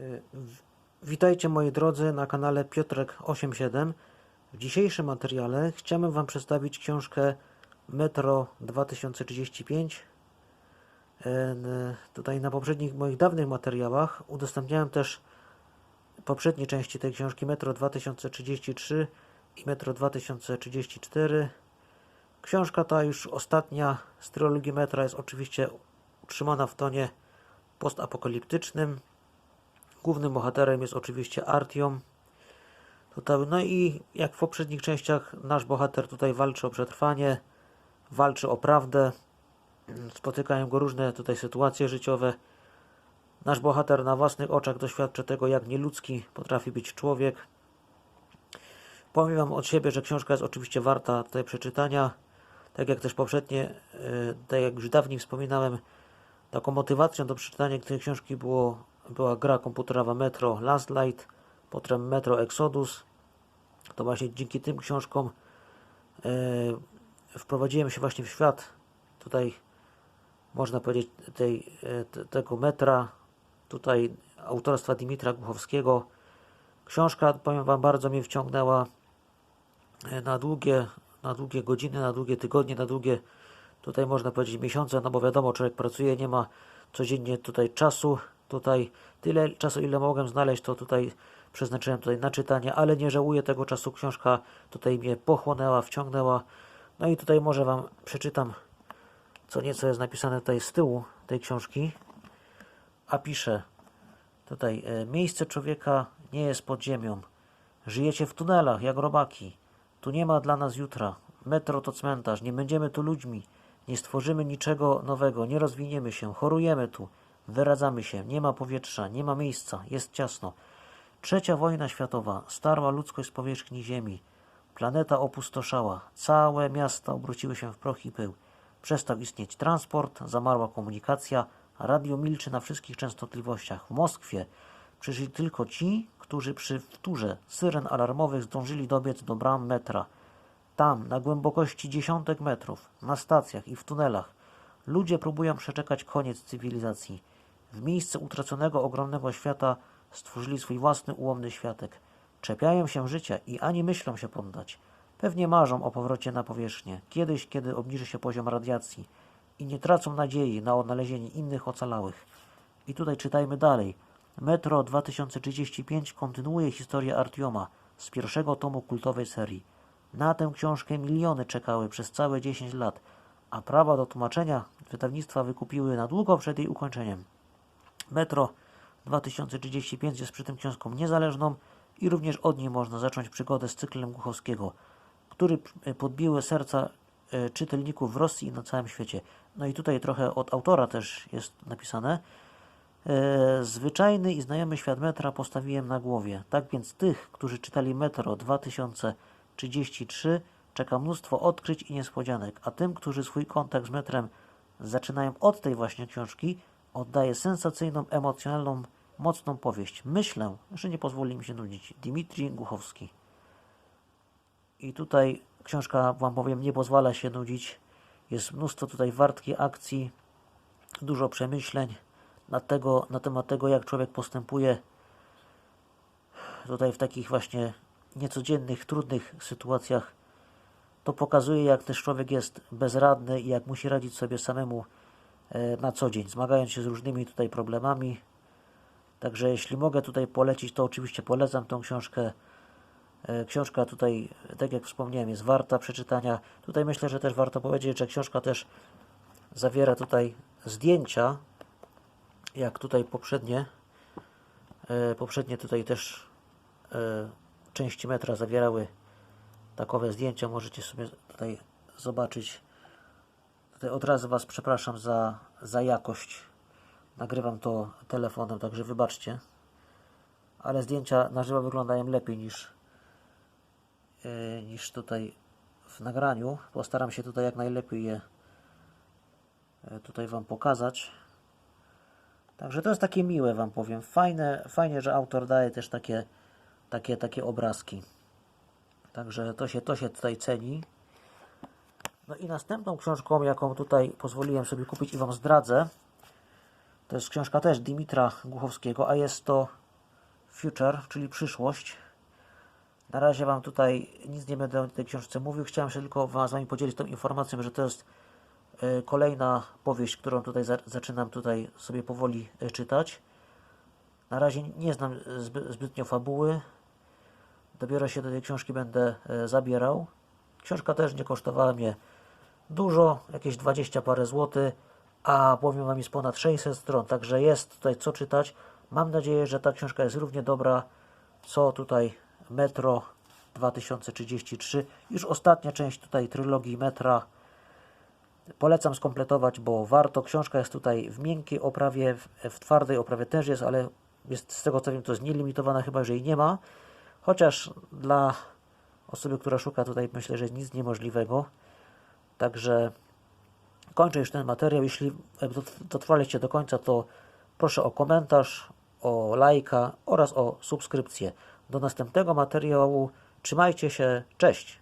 Y, Witajcie moi drodzy na kanale Piotrek87. W dzisiejszym materiale chciałbym Wam przedstawić książkę Metro 2035. En, Tutaj na poprzednich moich dawnych materiałach udostępniałem też poprzednie części tej książki Metro 2033 i Metro 2034. Książka ta już ostatnia z trylogii Metra jest oczywiście utrzymana w tonie postapokaliptycznym. Głównym bohaterem jest oczywiście Artiom. No i jak w poprzednich częściach, nasz bohater tutaj walczy o przetrwanie, walczy o prawdę. Spotykają go różne tutaj sytuacje życiowe. Nasz bohater na własnych oczach doświadcza tego, jak nieludzki potrafi być człowiek. Powiem Wam od siebie, że książka jest oczywiście warta tutaj przeczytania. Tak jak też poprzednie, e, tak jak już dawniej wspominałem, taką motywacją do przeczytania tej książki było, była gra komputerowa Metro Last Light, potem Metro Exodus. To właśnie dzięki tym książkom e, wprowadziłem się właśnie w świat tutaj można powiedzieć tej, e, te- tego metra tutaj autorstwa Dimitra Głuchowskiego. Książka, powiem Wam, bardzo mnie wciągnęła e, na długie, na długie godziny, na długie tygodnie, na długie tutaj można powiedzieć miesiące, no bo wiadomo, człowiek pracuje, nie ma codziennie tutaj czasu, tutaj tyle czasu, ile mogłem znaleźć, to tutaj przeznaczyłem tutaj na czytanie, ale nie żałuję tego czasu, książka tutaj mnie pochłonęła, wciągnęła, no i tutaj może Wam przeczytam co nieco jest napisane tutaj z tyłu tej książki, a pisze tutaj, e, miejsce człowieka nie jest pod ziemią. Żyjecie w tunelach, jak robaki. Tu nie ma dla nas jutra. Metro to cmentarz, nie będziemy tu ludźmi. Nie stworzymy niczego nowego, nie rozwiniemy się, chorujemy tu, wyradzamy się, nie ma powietrza, nie ma miejsca, jest ciasno. Trzecia wojna światowa starła ludzkość z powierzchni ziemi. Planeta opustoszała, całe miasta obróciły się w proch i pył. Przestał istnieć transport, zamarła komunikacja, radio milczy na wszystkich częstotliwościach. W Moskwie przyszli tylko ci, którzy przy wtórze syren alarmowych zdążyli dobiec do bram metra. Tam, na głębokości dziesiątek metrów, na stacjach i w tunelach, ludzie próbują przeczekać koniec cywilizacji. W miejsce utraconego ogromnego świata stworzyli swój własny ułomny światek. Czepiają się życia i ani myślą się poddać. Pewnie marzą o powrocie na powierzchnię, kiedyś, kiedy obniży się poziom radiacji i nie tracą nadziei na odnalezienie innych ocalałych. I tutaj czytajmy dalej. Metro 2035 kontynuuje historię Artioma z pierwszego tomu kultowej serii. Na tę książkę miliony czekały przez całe 10 lat, a prawa do tłumaczenia wydawnictwa wykupiły na długo przed jej ukończeniem. Metro 2035 jest przy tym książką niezależną i również od niej można zacząć przygodę z cyklem Głuchowskiego, który p- podbiły serca e, czytelników w Rosji i na całym świecie. No i tutaj trochę od autora też jest napisane. E, Zwyczajny i znajomy świat metra postawiłem na głowie. Tak więc tych, którzy czytali Metro 2033 czeka mnóstwo odkryć i niespodzianek, a tym, którzy swój kontakt z metrem zaczynają od tej właśnie książki, oddaję sensacyjną, emocjonalną, mocną powieść. Myślę, że nie pozwoli mi się nudzić. Dmitrij Głuchowski. I tutaj książka, Wam powiem, nie pozwala się nudzić. Jest mnóstwo tutaj wartkiej akcji, dużo przemyśleń na, tego, na temat tego, jak człowiek postępuje tutaj w takich właśnie niecodziennych, trudnych sytuacjach. To pokazuje, jak też człowiek jest bezradny i jak musi radzić sobie samemu na co dzień, zmagając się z różnymi tutaj problemami. Także jeśli mogę tutaj polecić, to oczywiście polecam tą książkę. E, Książka tutaj, tak jak wspomniałem, jest warta przeczytania. Tutaj myślę, że też warto powiedzieć, że książka też zawiera tutaj zdjęcia, jak tutaj poprzednie. E, Poprzednie tutaj też e, części metra zawierały takowe zdjęcia. Możecie sobie tutaj zobaczyć. Od razu Was przepraszam za, za jakość. Nagrywam to telefonem, także wybaczcie. Ale zdjęcia na żywo wyglądają lepiej niż, e, niż tutaj w nagraniu. Postaram się tutaj jak najlepiej je e, tutaj Wam pokazać. Także to jest takie miłe Wam powiem. Fajne, fajnie, że autor daje też takie, takie, takie obrazki. Także to się, to się tutaj ceni. No i następną książką, jaką tutaj pozwoliłem sobie kupić i Wam zdradzę, to jest książka też Dimitra Głuchowskiego, a jest to Future, czyli przyszłość. Na razie Wam tutaj nic nie będę o tej książce mówił. Chciałem się tylko Wam z Wami podzielić tą informacją, że to jest e, kolejna powieść, którą tutaj za, zaczynam tutaj sobie powoli e, czytać. Na razie nie znam zby, zbytnio fabuły. Dopiero się do tej książki będę e, zabierał. Książka też nie kosztowała mnie dużo, jakieś 20 parę złotych, a powiem Wam jest ponad 600 stron, także jest tutaj co czytać. Mam nadzieję, że ta książka jest równie dobra, co tutaj Metro 2033. Już ostatnia część tutaj trylogii Metra. Polecam skompletować, bo warto. Książka jest tutaj w miękkiej oprawie, w, twardej oprawie też jest, ale jest z tego co wiem to jest nielimitowana, chyba że jej nie ma. Chociaż dla osoby, która szuka tutaj myślę, że nic niemożliwego. Także kończę już ten materiał. Jeśli dot- dotrwaliście do końca, to proszę o komentarz, o lajka oraz o subskrypcję. Do następnego materiału. Trzymajcie się. Cześć.